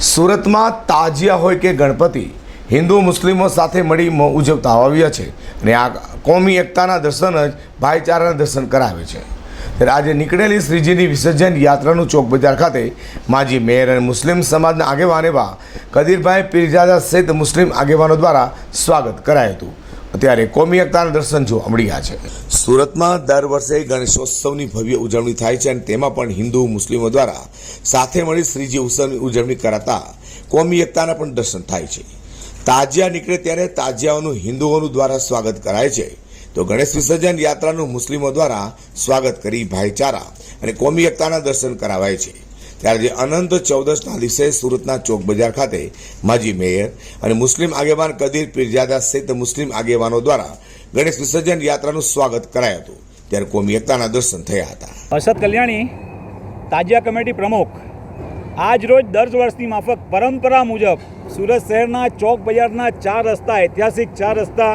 સુરતમાં તાજિયા હોય કે ગણપતિ, હિન્દુ મુસ્લિમો સાથે મળી ઉજવતા આવ્યા છે અને આ કોમી એકતાના દર્શન જ ભાઈચારાના દર્શન કરાવે છે. ત્યારે આજે નીકળેલી શ્રીજીની વિસર્જન યાત્રાનું ચોક બજાર ખાતે માજી મેયર અને મુસ્લિમ સમાજના આગેવાન એવા કદીરભાઈ પીરજાદા સહિત મુસ્લિમ આગેવાનો દ્વારા સ્વાગત કરાયું હતું. અત્યારે કોમી એકતાના દર્શન જોવા મળ્યા છે. સુરતમાં દર વર્ષે ગણેશોત્સવની ભવ્ય ઉજવણી થાય છે અને તેમાં પણ હિન્દુ, મુસ્લિમો દ્વારા સાથે મળી શ્રીજી ઉત્સવની ઉજવણી કરાતા કોમી એકતાના પણ દર્શન થાય છે. તાજિયા નીકળે ત્યારે તાજિયાઓનું હિન્દુઓનું દ્વારા સ્વાગત કરાય છે. તો ગણેશ વિસર્જન યાત્રાનું મુસ્લિમો દ્વારા સ્વાગત કરી ભાઈચારા અને કોમી એકતાના દર્શન કરાવાય છે. ત્યારે જે અનંત ચૌદસના દિવસે સુરતના ચોક બજાર ખાતે માજી મેયર અને મુસ્લિમ આગેવાન કદીર પીરજાદા સહિત મુસ્લિમ આગેવાનો દ્વારા ગણેશ વિસર્જન યાત્રાનું સ્વાગત કરાયું હતું. ત્યારે કોમી એકતાના દર્શન થયા હતા. અસદ કલ્યાણી, તાજિયા કમિટી પ્રમુખ, આજ રોજ દર વર્ષની માફક પરંપરા મુજબ સુરત શહેરના ચોક બજારના ચાર રસ્તા, ઐતિહાસિક ચાર રસ્તા,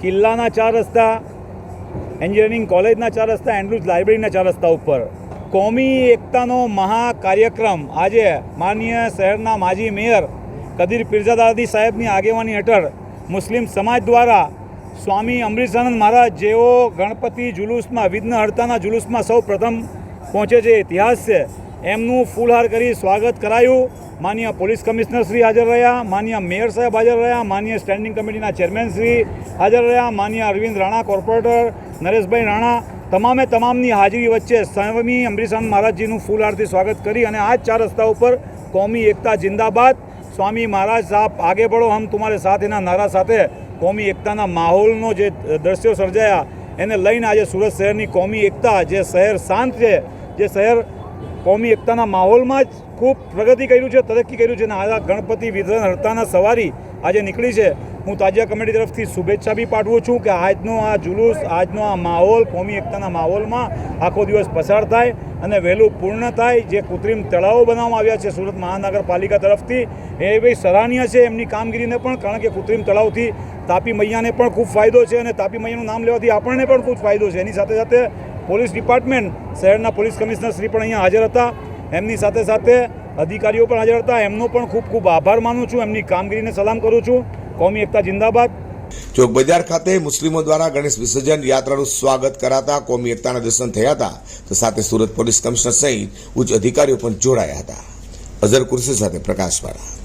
કિલ્લાના ચાર રસ્તા, એન્જિનિયરિંગ કોલેજના ચાર રસ્તા એન્ડ્રુઝ લાઇબ્રેરીના ચાર રસ્તા ઉપર કોમી એકતાનો મહા કાર્યક્રમ આજે માનનીય શહેરના માજી મેયર કદીર પીરજાદાદી સાહેબની આગેવાની હેઠળ મુસ્લિમ સમાજ દ્વારા સ્વામી અમરીશાનંદ મહારાજ જેઓ ગણપતિ જુલુસમાં, વિઘ્ન હડતાના જુલુસમાં સૌ પ્રથમ પહોંચે છે, ઇતિહાસ છે, એમનું ફૂલહાર કરી સ્વાગત કરાયું. માન્ય પોલીસ કમિશનર શ્રી હાજર રહ્યા માન્ય મેયર સાહેબ હાજર રહ્યા માન્ય સ્ટેન્ડિંગ કમિટીના ચેરમેન શ્રી હાજર રહ્યા માન્ય અરવિંદ રાણા કોર્પોરેટર નરેશભાઈ રાણા તમામે તમામની હાજરી વચ્ચે સ્વામી અમરીસાન મહારાજજીનું ફૂલહારથી સ્વાગત કરી અને આ ચાર રસ્તા ઉપર કોમી એકતા જિંદાબાદ. સ્વામી મહારાજ સાહેબ, આગે પડો, હમ તમારે સાથ એના નારા સાથે કોમી એકતાના માહોલનો જે દ્રશ્યો સર્જાયા, એને લઈને આજે સુરત શહેરની કોમી એકતા, જે શહેર શાંત છે, જે શહેર કોમી એકતાના માહોલમાં જ ખૂબ પ્રગતિ કર્યું છે, તરક્કી કર્યું છે અને આ ગણપતિ વિધન હડતાના સવારી આજે નીકળી છે. હું તાજિયા કમિટી તરફથી શુભેચ્છા બી પાઠવું છું કે આજનો આ જુલુસ, આજનો આ માહોલ, કોમી એકતાના માહોલમાં આખો દિવસ પસાર થાય અને વહેલું પૂર્ણ થાય જે કૃત્રિમ તળાવો બનાવવામાં આવ્યા છે સુરત મહાનગરપાલિકા તરફથી. એ ભાઈ સરાહનીય છે એમની કામગીરીને પણ, કારણ કે કૃત્રિમ તળાવથી તાપી મૈયાને પણ ખૂબ ફાયદો છે અને તાપી મૈયાનું નામ લેવાથી આપણને પણ ખૂબ ફાયદો છે. એની સાથે સાથે પોલીસ ડિપાર્ટમેન્ટ, શહેરના પોલીસ કમિશનર શ્રી પણ અહીંયા હાજર હતા. એમની સાથે સાથે અધિકારીઓ પણ હાજર હતા. એમનો પણ ખૂબ ખૂબ આભાર માનું છું. એમની કામગીરીને સલામ કરું છું. કોમી એકતા જિંદાબાદ. ચોક બજાર ખાતે મુસ્લિમો દ્વારા ગણેશ વિસર્જન યાત્રાનું સ્વાગત કરાતા કોમી એકતાના દર્શન થયા હતા. તો સાથે સુરત પોલીસ કમિશનર સહિત ઉચ્ચ અધિકારીઓ પણ જોડાયા હતા. અઝર કુર્સી સાથે પ્રકાશવાળા.